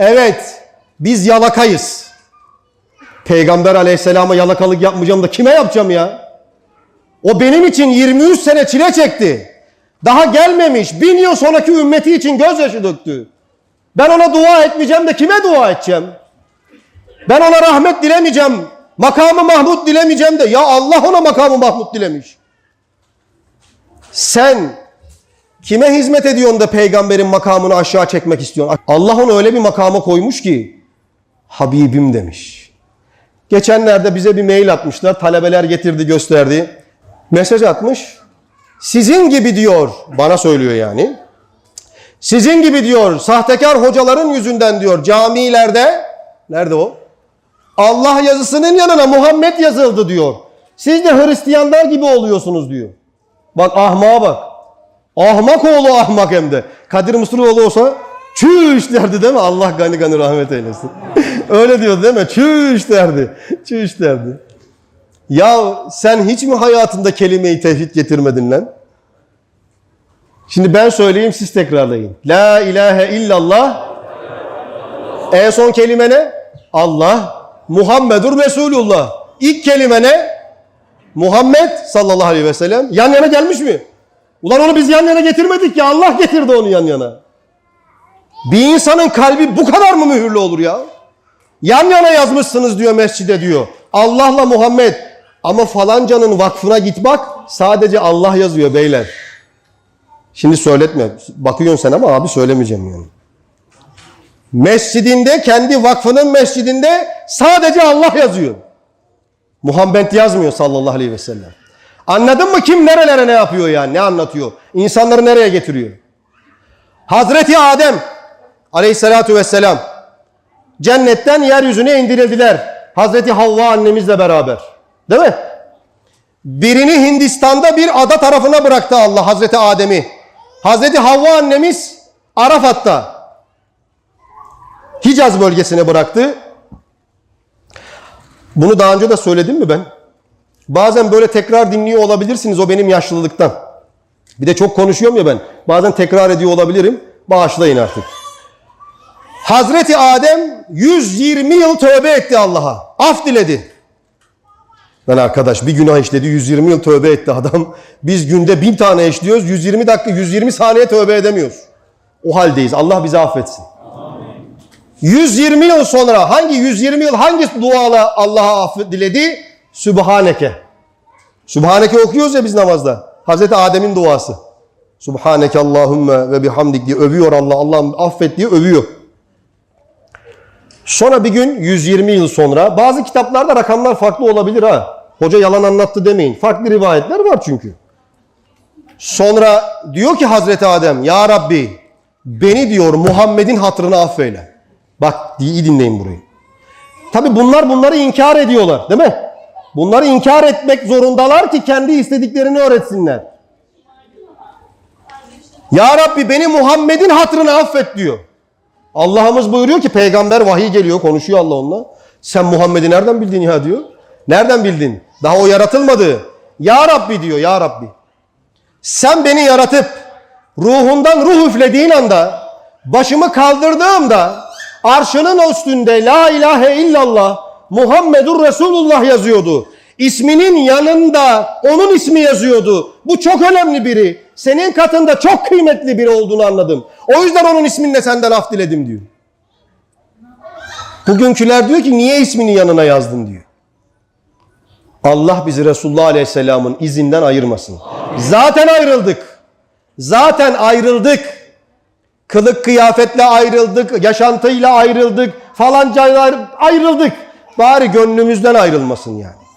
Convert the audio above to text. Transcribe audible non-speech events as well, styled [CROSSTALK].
Evet, biz yalakayız. Peygamber aleyhisselama yalakalık yapmayacağım da kime yapacağım ya? O benim için 23 sene çile çekti. Daha gelmemiş, bin yıl sonraki ümmeti için gözyaşı döktü. Ben ona dua etmeyeceğim de kime dua edeceğim? Ben ona rahmet dilemeyeceğim. Makamı Mahmud dilemeyeceğim de ya Allah ona makamı Mahmud dilemiş. Sen kime hizmet ediyorsun da peygamberin makamını aşağı çekmek istiyorsun? Allah onu öyle bir makama koymuş ki Habibim demiş. Geçenlerde bize bir mail atmışlar. Talebeler getirdi gösterdi. Mesaj atmış. Sizin gibi diyor. Bana söylüyor yani. Sizin gibi diyor sahtekar hocaların yüzünden diyor camilerde nerede o? Allah yazısının yanına Muhammed yazıldı diyor. Siz de Hristiyanlar gibi oluyorsunuz diyor. Bak ahmağa bak. Ahmak oğlu ahmak hem de. Kadir Mısıroğlu olsa çüş derdi değil mi? Allah gani gani rahmet eylesin. [LAUGHS] Öyle diyordu değil mi? Çüş derdi. Çüş derdi. Ya sen hiç mi hayatında kelime-i tevhid getirmedin lan? Şimdi ben söyleyeyim siz tekrarlayın. La ilahe illallah. En son kelime ne? Allah. Muhammedur Resulullah. İlk kelime ne? Muhammed sallallahu aleyhi ve sellem. Yan yana gelmiş mi? Ulan onu biz yan yana getirmedik ya. Allah getirdi onu yan yana. Bir insanın kalbi bu kadar mı mühürlü olur ya? Yan yana yazmışsınız diyor mescide diyor. Allah'la Muhammed. Ama falancanın vakfına git bak. Sadece Allah yazıyor beyler. Şimdi söyletme. Bakıyorsun sen ama abi söylemeyeceğim yani. Mescidinde, kendi vakfının mescidinde sadece Allah yazıyor. Muhammed yazmıyor sallallahu aleyhi ve sellem. Anladın mı kim nerelere ne yapıyor yani? Ne anlatıyor? İnsanları nereye getiriyor? Hazreti Adem aleyhissalatu vesselam cennetten yeryüzüne indirildiler. Hazreti Havva annemizle beraber. Değil mi? Birini Hindistan'da bir ada tarafına bıraktı Allah Hazreti Adem'i. Hazreti Havva annemiz Arafat'ta Hicaz bölgesine bıraktı. Bunu daha önce de söyledim mi ben? Bazen böyle tekrar dinliyor olabilirsiniz o benim yaşlılıktan. Bir de çok konuşuyorum ya ben. Bazen tekrar ediyor olabilirim. Bağışlayın artık. Hazreti Adem 120 yıl tövbe etti Allah'a. Af diledi. Lan arkadaş bir günah işledi 120 yıl tövbe etti adam. Biz günde bin tane işliyoruz 120 dakika 120 saniye tövbe edemiyoruz. O haldeyiz. Allah bizi affetsin. 120 yıl sonra hangi 120 yıl hangi duayla Allah'a affet diledi? Sübhaneke. Sübhaneke okuyoruz ya biz namazda. Hazreti Adem'in duası. Subhaneke Allahümme ve bihamdik diye övüyor Allah. Allah'ım affet diye övüyor. Sonra bir gün 120 yıl sonra bazı kitaplarda rakamlar farklı olabilir ha. Hoca yalan anlattı demeyin. Farklı rivayetler var çünkü. Sonra diyor ki Hazreti Adem ya Rabbi beni diyor Muhammed'in hatırına affeyle. Bak iyi dinleyin burayı. Tabi bunlar bunları inkar ediyorlar değil mi? Bunları inkar etmek zorundalar ki kendi istediklerini öğretsinler. Ya Rabbi beni Muhammed'in hatırına affet diyor. Allah'ımız buyuruyor ki peygamber vahiy geliyor konuşuyor Allah onunla. Sen Muhammed'i nereden bildin ya diyor. Nereden bildin? Daha o yaratılmadı. Ya Rabbi diyor ya Rabbi. Sen beni yaratıp ruhundan ruh üflediğin anda başımı kaldırdığımda arşının üstünde la ilahe illallah Muhammedur Resulullah yazıyordu. İsminin yanında onun ismi yazıyordu. Bu çok önemli biri. Senin katında çok kıymetli biri olduğunu anladım. O yüzden onun isminle senden af diledim diyor. Bugünküler diyor ki niye ismini yanına yazdın diyor. Allah bizi Resulullah Aleyhisselam'ın izinden ayırmasın. Zaten ayrıldık. Zaten ayrıldık. Kılık kıyafetle ayrıldık, yaşantıyla ayrıldık, falanca ayrıldık. Bari gönlümüzden ayrılmasın yani.